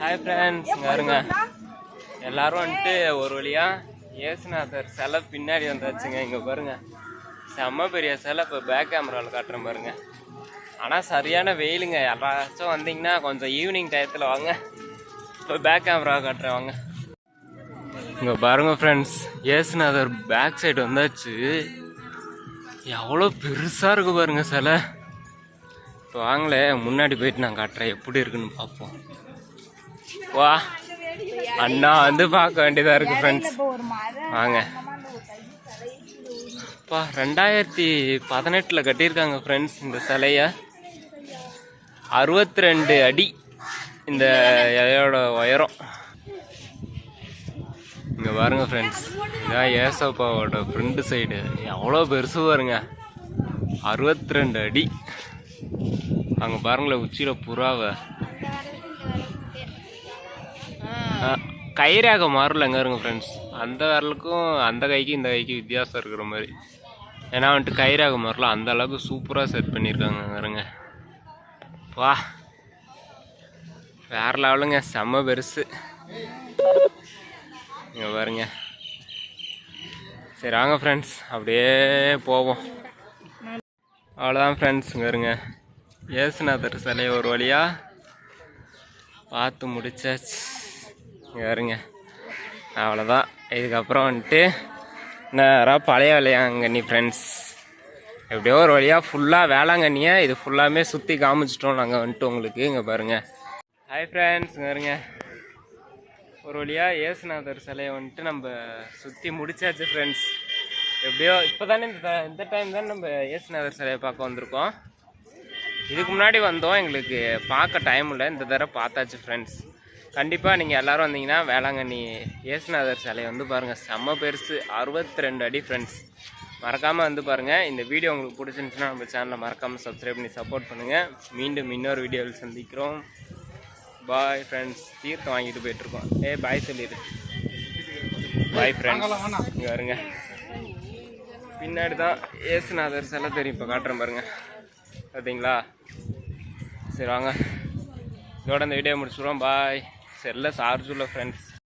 Hi friends வருங்க எல்லாரும் வந்துட்டு ஒரு வழியாக ஏசுநாதர் சிலை பின்னாடி வந்தாச்சுங்க இங்கே பாருங்க. செம்ம பெரிய சிலை இப்போ பேக் கேமராவில் காட்டுறேன் பாருங்க. ஆனால் சரியான வெயிலுங்க. யாராச்சும் வந்தீங்கன்னா கொஞ்சம் ஈவினிங் டயத்தில் வாங்க. இப்போ பேக் கேமரா காட்டுறேன். வாங்க. இங்கே பாருங்க ஃப்ரெண்ட்ஸ் ஏசுநாதர் பேக் சைடு வந்தாச்சு. எவ்வளோ பெருசாக இருக்கு பாருங்க சிலை. இப்போ வாங்களே முன்னாடி போயிட்டு நான் காட்டுறேன். எப்படி இருக்குன்னு பார்ப்போம். வா. அண்ணா வந்து பார்க்க வேண்டியதாக இருக்கு ஃப்ரெண்ட்ஸ் வாங்க. பா ரெண்டாயிரத்தி பதினெட்டில் கட்டியிருக்காங்க ஃப்ரெண்ட்ஸ் இந்த சிலைய. அறுபத்தி ரெண்டு அடி இந்த இலையோட உயரம். இங்கே பாருங்க ஃப்ரெண்ட்ஸ் இதான் ஏசப்பாவோட ஃப்ரண்ட் சைடு எவ்வளோ பெருசு பாருங்க. அறுபத்தி ரெண்டு அடி. அங்கே பாருங்களேன் உச்சியில் புறாவை. கைரேகை மாறல எங்க இருங்க ஃப்ரெண்ட்ஸ் அந்த விரலுக்கும் அந்த கைக்கும் இந்த கைக்கு வித்தியாசம் இருக்கிற மாதிரி. ஏன்னா வந்துட்டு கைரேகை மாறல அந்த அளவுக்கு சூப்பராக செட் பண்ணியிருக்காங்க அங்க இருங்க வா. வேறு லெவலுங்க செம்ம பெருசு. இங்கே பாருங்க. சரி வாங்க ஃப்ரெண்ட்ஸ் அப்படியே போவோம். அவ்வளோதான் ஃப்ரெண்ட்ஸ் இங்கே இருங்க. ஏசுநாதர் சிலையை ஒரு வழியாக பார்த்து முடிச்சாச்சு. இங்க இருங்க அவ்வளோதான் இதுக்கப்புறம் வந்துட்டு நேராக பழைய வேலையாங்கண்ணி ஃப்ரெண்ட்ஸ் எப்படியோ ஒரு வழியாக ஃபுல்லாக வேளாங்கண்ணியை இது ஃபுல்லாமே சுற்றி காமிச்சிட்டோம் நாங்கள் வந்துட்டு உங்களுக்கு. இங்கே பாருங்கள் ஹாய் ஃப்ரெண்ட்ஸ் இங்கே இருங்க ஒரு வழியாக ஏசுநாதர் சிலையை வந்துட்டு நம்ம சுற்றி முடிச்சாச்சு ஃப்ரெண்ட்ஸ் எப்படியோ இப்போ தானே இந்த த- இந்த டைம் தான் நம்ம ஏசுநாதர் சிலையை பார்க்க வந்திருக்கோம். இதுக்கு முன்னாடி வந்தோம் எங்களுக்கு பார்க்க டைம் இல்லை. இந்த தடவை பார்த்தாச்சு ஃப்ரெண்ட்ஸ் கண்டிப்பாக நீங்கள் எல்லோரும் வந்தீங்கன்னா வேளாங்கண்ணி ஏசுநாதர் சிலை வந்து பாருங்கள் செம்ம பெருசு. அறுபத்தி ரெண்டு அடி ஃப்ரெண்ட்ஸ் மறக்காமல் வந்து பாருங்கள் இந்த வீடியோ உங்களுக்கு பிடிச்சிருந்துச்சுன்னா நம்ம சேனலை மறக்காமல் சப்ஸ்கிரைப் பண்ணி சப்போர்ட் பண்ணுங்கள் மீண்டும் இன்னொரு வீடியோவில் சந்திக்கிறோம். பாய் ஃப்ரெண்ட்ஸ் தீர்த்தம் வாங்கிட்டு போயிட்டுருக்கோம் ஏ பாய் சொல்லிடு. பாய் ஃப்ரெண்ட்ஸ் இங்கே வருங்க. பின்னாடி தான் ஏசுநாதர் சிலை தெரியும். இப்போ காட்டுறேன் பாருங்கள் பார்த்தீங்களா சரி வாங்க. இதோட இந்த வீடியோ முடிச்சுடுவோம். பாய் సెర్లెస్ ఆర్జులో ఫ్రెండ్స్